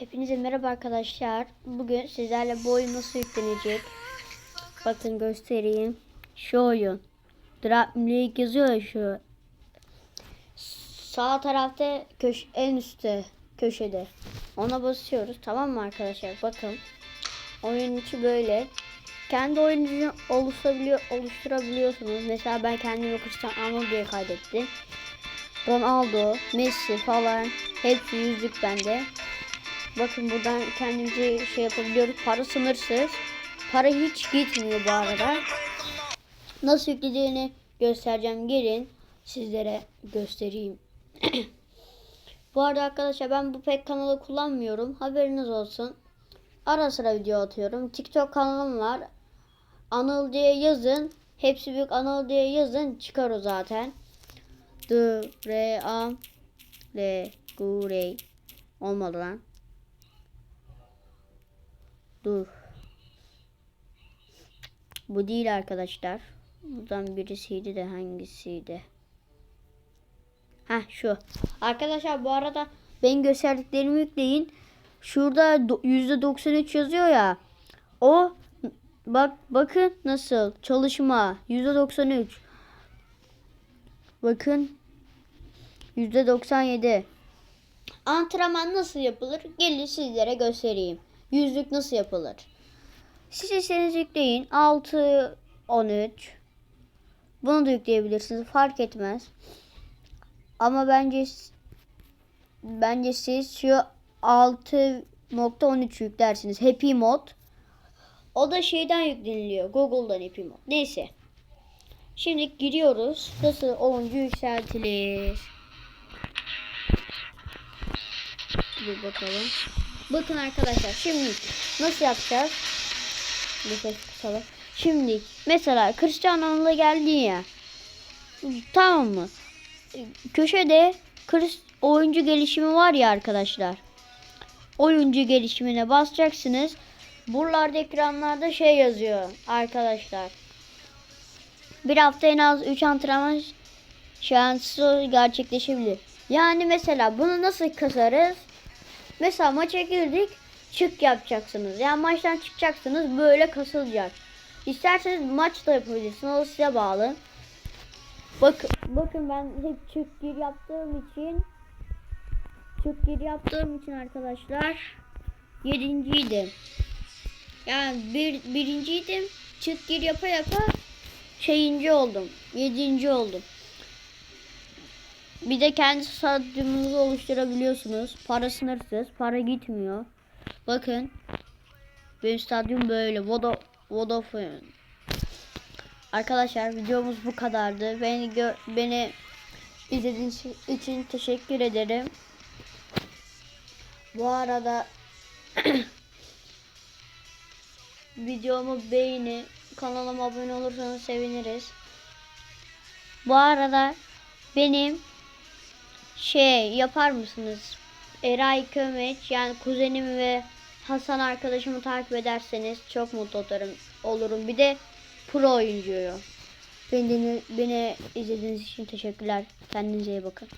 Hepinize merhaba arkadaşlar. Bugün sizlerle bu oyun nasıl yüklenecek? Bakın göstereyim. Şu oyun. Drop League yazıyor ya şu. Sağ tarafta köş en üstte köşede. Ona basıyoruz tamam mı arkadaşlar? Bakın. Oyun içi böyle. Kendi oyununuzu oluşturabiliyor, oluşturabiliyorsunuz. Mesela ben kendimi Cristiano Ronaldo diye kaydettim. Ronaldo, Messi falan hepsi yüzlük bende. Bakın buradan kendimizi şey yapabiliyoruz. Para sınırsız. Para hiç gitmiyor bu arada. Nasıl yüklediğini göstereceğim. Gelin sizlere göstereyim. bu arada arkadaşlar ben bu pek kanalı kullanmıyorum. Haberiniz olsun. Ara sıra video atıyorum. TikTok kanalım var. Anıl diye yazın. Hepsi büyük Anıl diye yazın. Çıkar o zaten. D, R, A, L, Gu, Rey. Olmadı lan. Dur. Bu değil arkadaşlar. Buradan birisiydi de hangisiydi? Ha şu. Arkadaşlar bu arada ben gösterdiklerimi yükleyin. Şurada do- %93 yazıyor ya. O bak bakın nasıl çalışma %93. Bakın %97. Antrenman nasıl yapılır? Gelin sizlere göstereyim. Yüzlük nasıl yapılır? Siz istediğiniz yükleyin. 6, 13. Bunu da yükleyebilirsiniz. Fark etmez. Ama bence bence siz şu 6.13 yüklersiniz. Happy Mod. O da şeyden yükleniliyor. Google'dan Happy Mod. Neyse. Şimdi giriyoruz. Nasıl oyuncu yükseltilir? Bir bakalım. Bakın arkadaşlar şimdi nasıl yapacağız? Bir ses kısalım. Şimdi mesela Cristiano Ronaldo geldi ya. Tamam mı? Köşede Chris, oyuncu gelişimi var ya arkadaşlar. Oyuncu gelişimine basacaksınız. Buralarda ekranlarda şey yazıyor arkadaşlar. Bir hafta en az 3 antrenman şansı gerçekleşebilir. Yani mesela bunu nasıl kasarız? Mesela maça girdik çık yapacaksınız. Yani maçtan çıkacaksınız böyle kasılacak. İsterseniz maç da yapabilirsiniz. O size bağlı. Bakın, bakın ben hep çık gir yaptığım için çık gir yaptığım için arkadaşlar yedinciydim. Yani bir, birinciydim. Çık gir yapa yapa şeyinci oldum. Yedinci oldum. Bir de kendi stadyumunuzu oluşturabiliyorsunuz. Para sınırsız. Para gitmiyor. Bakın. Benim stadyum böyle. Voda, Vodafone. Arkadaşlar videomuz bu kadardı. Beni gö beni izlediğiniz için teşekkür ederim. Bu arada videomu beğeni, kanalıma abone olursanız seviniriz. Bu arada benim şey yapar mısınız? Eray Kömeç yani kuzenimi ve Hasan arkadaşımı takip ederseniz çok mutlu olurum. olurum. Bir de pro oyuncuyu. Beni, beni izlediğiniz için teşekkürler. Kendinize iyi bakın.